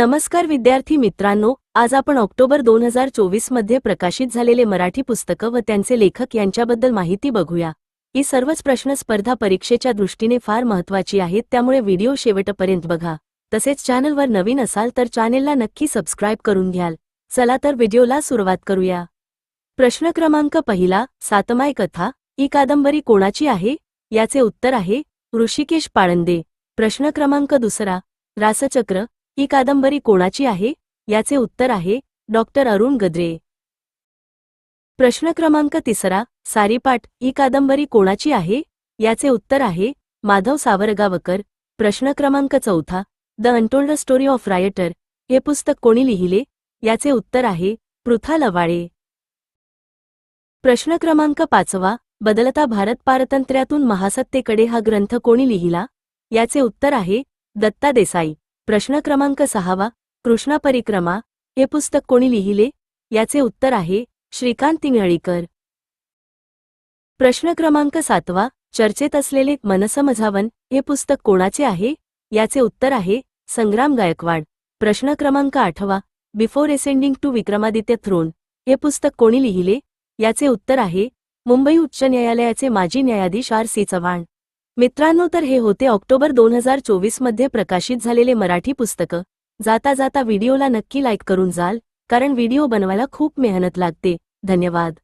नमस्कार विद्यार्थी मित्रांनो आज आपण ऑक्टोबर दोन हजार चोवीसमध्ये प्रकाशित झालेले मराठी पुस्तकं व त्यांचे लेखक यांच्याबद्दल माहिती बघूया. ही सर्वच प्रश्न स्पर्धा परीक्षेच्या दृष्टीने फार महत्वाची आहेत त्यामुळे व्हिडिओ शेवटपर्यंत बघा. तसेच चॅनलवर नवीन असाल तर चॅनेलला नक्की सबस्क्राईब करून घ्याल. चला तर व्हिडिओला सुरुवात करूया. प्रश्न क्रमांक पहिला सातमाय कथा ही कादंबरी कोणाची आहे? याचे उत्तर आहे ऋषिकेश पाळंदे. प्रश्न क्रमांक दुसरा रासचक्र ही कादंबरी कोणाची आहे? याचे उत्तर आहे डॉक्टर अरुण गद्रे. प्रश्न क्रमांक तिसरा सारीपाठ ही कादंबरी कोणाची आहे? याचे उत्तर आहे माधव सावरगावकर. प्रश्न क्रमांक चौथा the untold story of writer. हे पुस्तक कोणी लिहिले? याचे उत्तर आहे पृथा लवाळे. प्रश्न क्रमांक पाचवा बदलता भारत पारतंत्र्यातून महासत्तेकडे हा ग्रंथ कोणी लिहिला? याचे उत्तर आहे दत्ता देसाई. प्रश्न क्रमांक सहावा कृष्णा परिक्रमा हे पुस्तक कोणी लिहिले? याचे उत्तर आहे श्रीकांत इंगळीकर. प्रश्न क्रमांक सातवा चर्चेत असलेले मनसमझावन हे पुस्तक कोणाचे आहे? याचे उत्तर आहे संग्राम गायकवाड. प्रश्न क्रमांक आठवा before ascending to Vikramaditya throne हे पुस्तक कोणी लिहिले? याचे उत्तर आहे मुंबई उच्च न्यायालयाचे माजी न्यायाधीश आर सी चव्हाण. मित्रांनो तर हे होते ऑक्टोबर दोन हजार चोवीसमध्ये प्रकाशित झालेले मराठी पुस्तकं. जाता जाता व्हिडिओला नक्की लाईक करून जाल कारण व्हिडिओ बनवायला खूप मेहनत लागते. धन्यवाद.